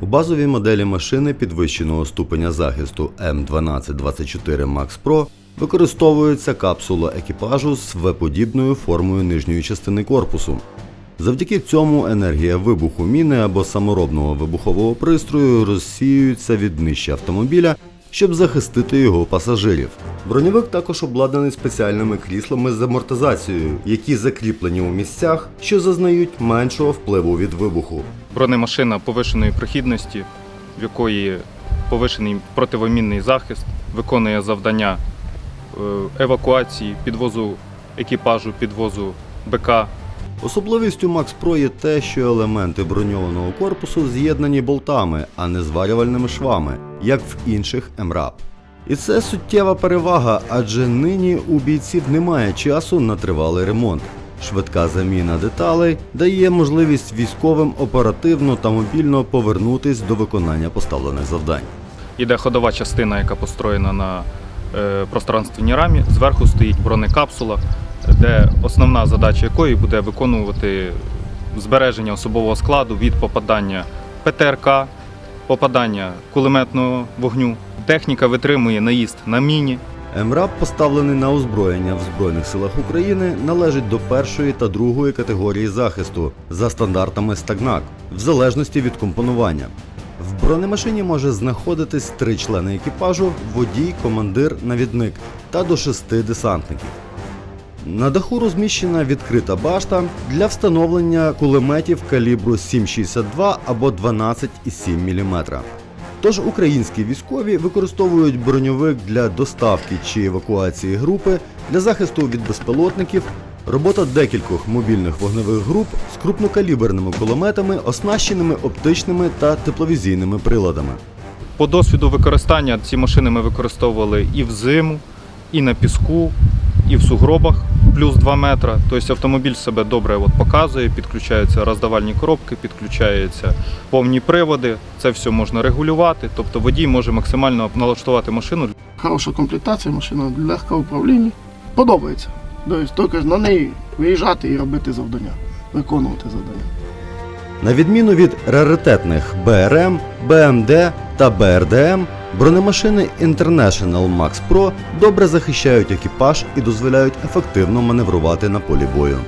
У базовій моделі машини підвищеного ступеня захисту М1224 Max Pro використовується капсула екіпажу з В-подібною формою нижньої частини корпусу. Завдяки цьому енергія вибуху міни або саморобного вибухового пристрою розсіюється від днища автомобіля, щоб захистити його пасажирів. Броньовик також обладнаний спеціальними кріслами з амортизацією, які закріплені у місцях, що зазнають меншого впливу від вибуху. Бронемашина повишеної прохідності, в якої повишений противомінний захист, виконує завдання е, евакуації, підвозу екіпажу, підвозу БК. Особливістю Max Pro є те, що елементи броньованого корпусу з'єднані болтами, а не зварювальними швами, як в інших МРАП. І це суттєва перевага, адже нині у бійців немає часу на тривалий ремонт. Швидка заміна деталей дає можливість військовим оперативно та мобільно повернутись до виконання поставлених завдань. Іде ходова частина, яка построєна на е, пространственній рамі. Зверху стоїть бронекапсула, де основна задача якої буде виконувати збереження особового складу від попадання ПТРК, попадання кулеметного вогню. Техніка витримує наїзд на міні, МРАП, поставлений на озброєння в Збройних силах України, належить до першої та другої категорії захисту за стандартами Стагнак, в залежності від компонування. В бронемашині може знаходитись три члени екіпажу: водій, командир, навідник та до шести десантників. На даху розміщена відкрита башта для встановлення кулеметів калібру 7,62 або 12,7 мм. Тож українські військові використовують броньовик для доставки чи евакуації групи, для захисту від безпілотників, робота декількох мобільних вогневих груп з крупнокаліберними кулеметами, оснащеними оптичними та тепловізійними приладами. По досвіду використання ці машини ми використовували і в зиму, і на піску, і в сугробах плюс 2 метра. Тобто автомобіль себе добре от показує, підключаються роздавальні коробки, підключаються повні приводи. Це все можна регулювати. Тобто водій може максимально налаштувати машину Хороша комплектація, машина легка в управлінні. Подобається. Тобто тільки на неї виїжджати і робити завдання, виконувати завдання. На відміну від раритетних БРМ, БМД та БРДМ, бронемашини International Max Pro добре захищають екіпаж і дозволяють ефективно маневрувати на полі бою.